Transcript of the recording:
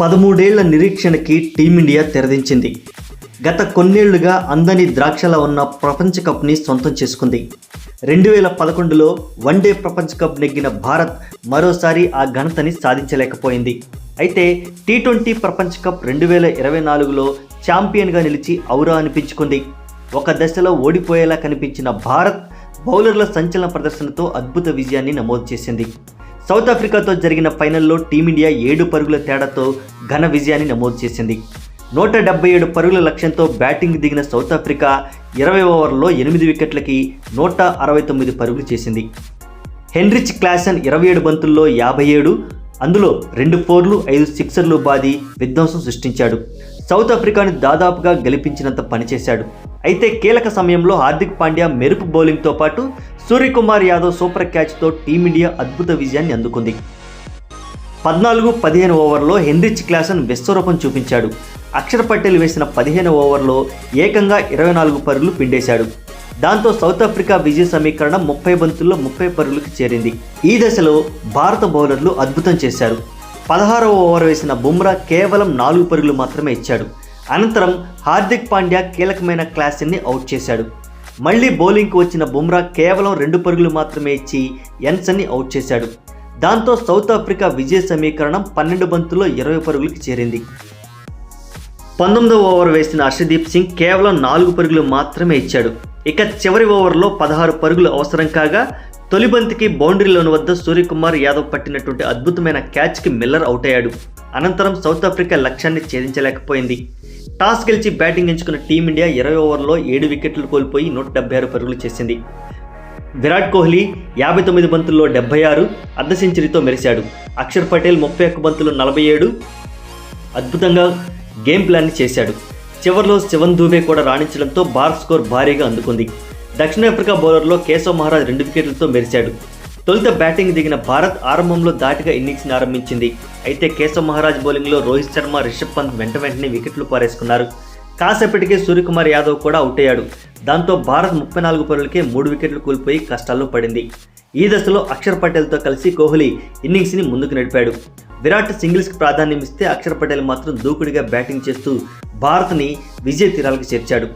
పదమూడేళ్ళ నిరీక్షణకి team India తెరదించింది. గత కొన్నేళ్ళుగా అందని ద్రాక్షలా ఉన్న ప్రపంచ కప్ని సొంతం చేసుకుంది. రెండు వేల పదకొండులో వన్డే ప్రపంచ కప్ నెగ్గిన భారత్ మరోసారి ఆ ఘనతని సాధించలేకపోయింది. అయితే టీ ట్వంటీ ప్రపంచ కప్ రెండు వేల ఇరవై నాలుగులో ఛాంపియన్గా నిలిచి ఔరా అనిపించుకుంది. ఒక దశలో ఓడిపోయేలా కనిపించిన భారత్ బౌలర్ల సంచలన ప్రదర్శనతో అద్భుత విజయాన్ని నమోదు చేసింది. సౌత్ ఆఫ్రికాతో జరిగిన ఫైనల్లో టీమిండియా ఏడు పరుగుల తేడాతో ఘన విజయాన్ని నమోదు చేసింది. నూట డెబ్బై ఏడు పరుగుల లక్ష్యంతో బ్యాటింగ్ దిగిన సౌత్ ఆఫ్రికా ఇరవై ఓవర్లలో ఎనిమిది వికెట్లకి నూట అరవై తొమ్మిది పరుగులు చేసింది. హెన్రిచ్ క్లాసన్ ఇరవై ఏడు బంతుల్లో యాభై ఏడు అందులో రెండు ఫోర్లు ఐదు సిక్సర్లు బాది విధ్వంసం సృష్టించాడు. సౌత్ ఆఫ్రికాను దాదాపుగా గెలిపించినంత పనిచేశాడు. అయితే కీలక సమయంలో హార్దిక్ పాండ్యా మెరుపు బౌలింగ్తో పాటు సూర్యకుమార్ యాదవ్ సూపర్ క్యాచ్తో టీమిండియా అద్భుత విజయాన్ని అందుకుంది. పద్నాలుగు పదిహేను ఓవర్లో హెన్రిచ్ క్లాసన్ విశ్వరూపం చూపించాడు. అక్షర్ పటేల్ వేసిన పదిహేను ఓవర్లో ఏకంగా ఇరవై నాలుగు పరుగులు పిండేశాడు. దాంతో సౌత్ ఆఫ్రికా విజయ సమీకరణం ముప్పై బంతుల్లో ముప్పై పరుగులకు చేరింది. ఈ దశలో భారత బౌలర్లు అద్భుతం చేశారు. పదహారవ ఓవర్ వేసిన బుమ్రా కేవలం నాలుగు పరుగులు మాత్రమే ఇచ్చాడు. అనంతరం హార్దిక్ పాండ్యా కీలకమైన క్లాసిన్ని అవుట్ చేశాడు. మళ్ళీ బౌలింగ్కు వచ్చిన బుమ్రా కేవలం రెండు పరుగులు మాత్రమే ఇచ్చి ఎన్సన్ని అవుట్ చేశాడు. దాంతో సౌత్ ఆఫ్రికా విజయ సమీకరణం పన్నెండు బంతుల్లో ఇరవై పరుగులకు చేరింది. పంతొమ్మిదవ ఓవర్ వేసిన హర్షదీప్ సింగ్ కేవలం నాలుగు పరుగులు మాత్రమే ఇచ్చాడు. ఇక చివరి ఓవర్లో పదహారు పరుగులు అవసరం కాగా తొలి బంతికి బౌండరీలోని వద్ద సూర్యకుమార్ యాదవ్ పట్టినటువంటి అద్భుతమైన క్యాచ్కి మిల్లర్ అవుట్ అయ్యాడు. అనంతరం సౌత్ ఆఫ్రికా లక్ష్యాన్ని ఛేదించలేకపోయింది. టాస్ గెలిచి బ్యాటింగ్ ఎంచుకున్న టీమిండియా ఇరవై ఓవర్లో ఏడు వికెట్లు కోల్పోయి నూట డెబ్బై ఆరు పరుగులు చేసింది. విరాట్ కోహ్లీ యాభై తొమ్మిది బంతుల్లో డెబ్బై ఆరు అర్ధ సెంచరీతో మెరిశాడు. అక్షర్ పటేల్ ముప్పై ఒక్క బంతులు నలభై ఏడు అద్భుతంగా గేమ్ ప్లాన్ని చేశాడు. చివరిలో శివన్ దూబే కూడా రాణించడంతో భారత్ స్కోర్ భారీగా అందుకుంది. దక్షిణాఫ్రికా బౌలర్లో కేశవ్ మహారాజ్ రెండు వికెట్లతో మెరిశాడు. తొలుత బ్యాటింగ్ దిగిన భారత్ ఆరంభంలో దాటిగా ఇన్నింగ్స్ ఆరంభించింది. అయితే కేశవ్ మహారాజ్ బౌలింగ్లో రోహిత్ శర్మ రిషబ్ పంత్ వెంట వెంటనే వికెట్లు పారేసుకున్నారు. కాసేపటికే సూర్యకుమార్ యాదవ్ కూడా అవుట్ అయ్యాడు. దాంతో భారత్ ముప్పై నాలుగు పరులకే మూడు వికెట్లు కోల్పోయి కష్టాల్లో పడింది. ఈ దశలో అక్షర్ పటేల్తో కలిసి కోహ్లీ ఇన్నింగ్స్ని ముందుకు నడిపాడు. విరాట్ సింగిల్స్కి ప్రాధాన్యం ఇస్తే అక్షర్ పటేల్ మాత్రం దూకుడిగా బ్యాటింగ్ చేస్తూ భారత్ని విజయ తీరాలకు చేర్చాడు.